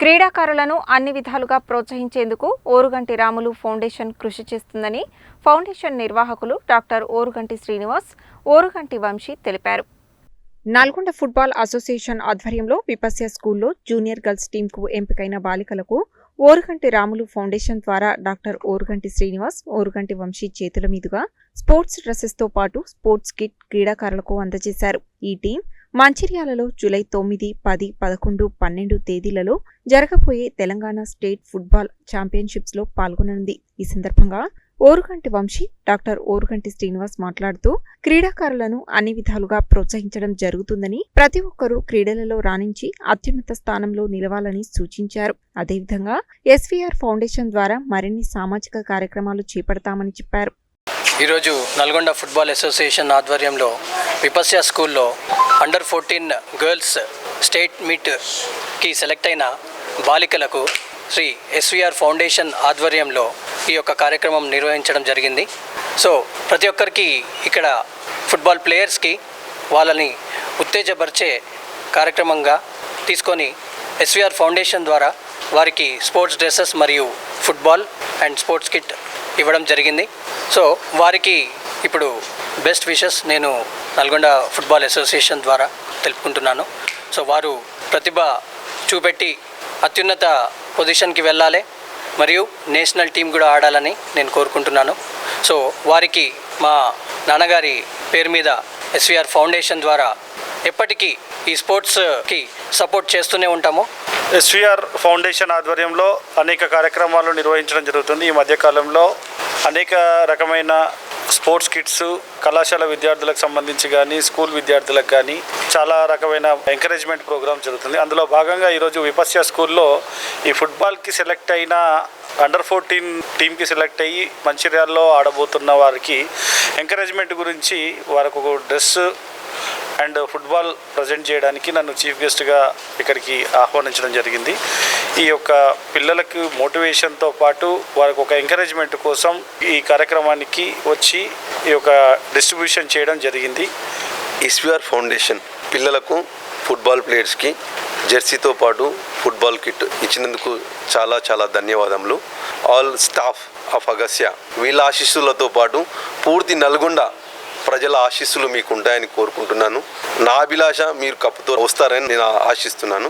క్రీడాకారులను అన్ని విధాలుగా ప్రోత్సహించేందుకు ఓరుగంటి రాములు ఫౌండేషన్ కృషి చేస్తుందని ఫౌండేషన్ నిర్వాహకులు డాక్టర్ ఓరుగంటి శ్రీనివాస్ ఓరుగంటి వంశీ తెలిపారు. నల్గొండ ఫుట్బాల్ అసోసియేషన్ ఆధ్వర్యంలో విపస్య స్కూల్లో జూనియర్ గర్ల్స్ టీంకు ఎంపికైన బాలికలకు ఓరుగంటి రాములు ఫౌండేషన్ ద్వారా డాక్టర్ ఓరుగంటి శ్రీనివాస్ ఓరుగంటి వంశీ చేతుల మీదుగా స్పోర్ట్స్ డ్రెస్సెస్తో పాటు స్పోర్ట్స్ కిట్ క్రీడాకారులకు అందజేశారు. ఈ టీం మంచిర్యాలలో జూలై తొమ్మిది పది పదకొండు పన్నెండు తేదీలలో జరగబోయే తెలంగాణ స్టేట్ ఫుట్బాల్ ఛాంపియన్షిప్స్లో పాల్గొననుంది ఈ సందర్భంగా ఓరుగంటి వంశీ డాక్టర్ ఓరుగంటి శ్రీనివాస్ మాట్లాడుతూ క్రీడాకారులను అన్ని విధాలుగా ప్రోత్సహించడం జరుగుతుందని ప్రతి ఒక్కరూ క్రీడలలో రాణించి అత్యున్నత స్థానంలో నిలవాలని సూచించారు. అదేవిధంగా ఎస్వీఆర్ ఫౌండేషన్ ద్వారా మరిన్ని సామాజిక కార్యక్రమాలు చేపడతామని చెప్పారు. ఈరోజు నల్గొండ ఫుట్బాల్ అసోసియేషన్ ఆధ్వర్యంలో విపస్య స్కూల్లో అండర్ ఫోర్టీన్ గర్ల్స్ స్టేట్ మీట్కి సెలెక్ట్ అయిన బాలికలకు శ్రీ ఎస్విఆర్ ఫౌండేషన్ ఆధ్వర్యంలో ఈ యొక్క కార్యక్రమం నిర్వహించడం జరిగింది. సో ప్రతి ఒక్కరికి ఇక్కడ ఫుట్బాల్ ప్లేయర్స్కి వాళ్ళని ఉత్తేజపరిచే కార్యక్రమంగా తీసుకొని ఎస్విఆర్ ఫౌండేషన్ ద్వారా వారికి స్పోర్ట్స్ డ్రెస్సెస్ మరియు ఫుట్బాల్ అండ్ స్పోర్ట్స్ కిట్ ఇవ్వడం జరిగింది. సో వారికి ఇప్పుడు బెస్ట్ విషెస్ నేను నల్గొండ ఫుట్బాల్ అసోసియేషన్ ద్వారా తెలుపుకుంటున్నాను. సో వారు ప్రతిభ చూపెట్టి అత్యున్నత పొజిషన్కి వెళ్ళాలి మరియు నేషనల్ టీం కూడా ఆడాలని నేను కోరుకుంటున్నాను. సో వారికి మా నాన్నగారి పేరు మీద ఎస్విఆర్ ఫౌండేషన్ ద్వారా ఎప్పటికీ ఈ స్పోర్ట్స్కి సపోర్ట్ చేస్తూనే ఉంటాము. ఎస్విఆర్ ఫౌండేషన్ ఆధ్వర్యంలో అనేక కార్యక్రమాలు నిర్వహించడం జరుగుతుంది. ఈ మధ్యకాలంలో అనేక రకమైన స్పోర్ట్స్ కిట్స్ కళాశాల విద్యార్థులకు సంబంధించి కానీ స్కూల్ విద్యార్థులకు కానీ చాలా రకమైన ఎంకరేజ్మెంట్ ప్రోగ్రామ్ జరుగుతుంది. అందులో భాగంగా ఈరోజు విపస్య స్కూల్లో ఈ ఫుట్బాల్కి సెలెక్ట్ అయిన అండర్ ఫోర్టీన్ టీంకి సెలెక్ట్ అయ్యి మంచిర్యాల్లో ఆడబోతున్న వారికి ఎంకరేజ్మెంట్ గురించి వారికి ఒక డ్రెస్ అండ్ ఫుట్బాల్ ప్రజెంట్ చేయడానికి నన్ను చీఫ్ గెస్ట్గా ఇక్కడికి ఆహ్వానించడం జరిగింది. ఈ యొక్క పిల్లలకు మోటివేషన్తో పాటు వారికి ఒక ఎంకరేజ్మెంట్ కోసం ఈ కార్యక్రమానికి వచ్చి ఈ యొక్క డిస్ట్రిబ్యూషన్ చేయడం జరిగింది. ఈస్విఆర్ ఫౌండేషన్ పిల్లలకు ఫుట్బాల్ ప్లేయర్స్కి జెర్సీతో పాటు ఫుట్బాల్ కిట్ ఇచ్చినందుకు చాలా చాలా ధన్యవాదములు. ఆల్ స్టాఫ్ ఆఫ్ అగస్య వీళ్ళ ఆశీస్సులతో పాటు పూర్తి నల్గొండ ప్రజల ఆశీస్సులు మీకు ఉంటాయని కోరుకుంటున్నాను. నా అభిలాష మీరు కప్పుతో వస్తారని నేను ఆశిస్తున్నాను.